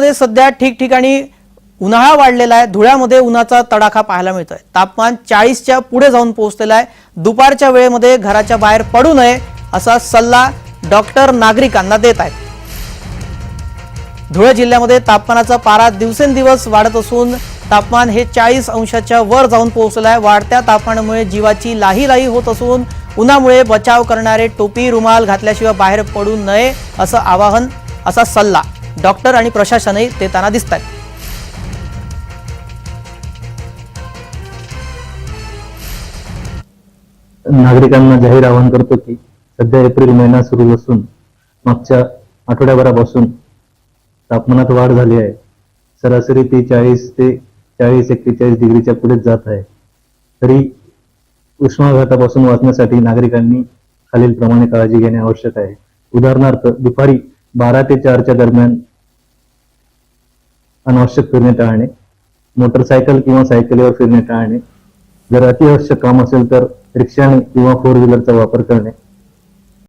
मध्ये सध्या ठिकठिकाणी उन्हाळा वाढलेला आहे. धुळ्यामध्ये उन्हाचा तडाखा पाहायला मिळतोय. तापमान चाळीसच्या पुढे जाऊन पोहोचलेलं आहे. दुपारच्या वेळेमध्ये घराच्या बाहेर पडू नये असा सल्ला डॉक्टर नागरिकांना देत आहेत. धुळे जिल्ह्यामध्ये तापमानाचा पारा दिवसेंदिवस वाढत असून तापमान हे चाळीस अंशाच्या वर जाऊन पोहोचलं आहे. वाढत्या तापमानामुळे जीवाची लाही लाही होत असून उन्हामुळे बचाव करणारे टोपी रुमाल घातल्याशिवाय बाहेर पडू नये असं आवाहन असा सल्ला डॉक्टर आणि प्रशासनही देताना दिसत आहेत नागरिकांना जाहीर आवाहन करतो की सध्या एप्रिल महिना सुरू असून मागच्या आठवड्याभरापासून तापमानात वाढ झाली आहे. सरासरी ती चाळीस ते चाळीस एक्केचाळीस डिग्रीच्या पुढेच जात आहे. तरी उष्माघातापासून वाचण्यासाठी नागरिकांनी खालील प्रमाणे काळजी घेणे आवश्यक आहे. उदाहरणार्थ दुपारी बारा ते चारच्या दरम्यान अनावश्यक फिरणे टाळणे मोटरसायकल किंवा सायकलीवर फिरणे टाळणे जर अतिआवश्यक काम असेल तर रिक्षाने किंवा फोर व्हीलरचा वापर करणे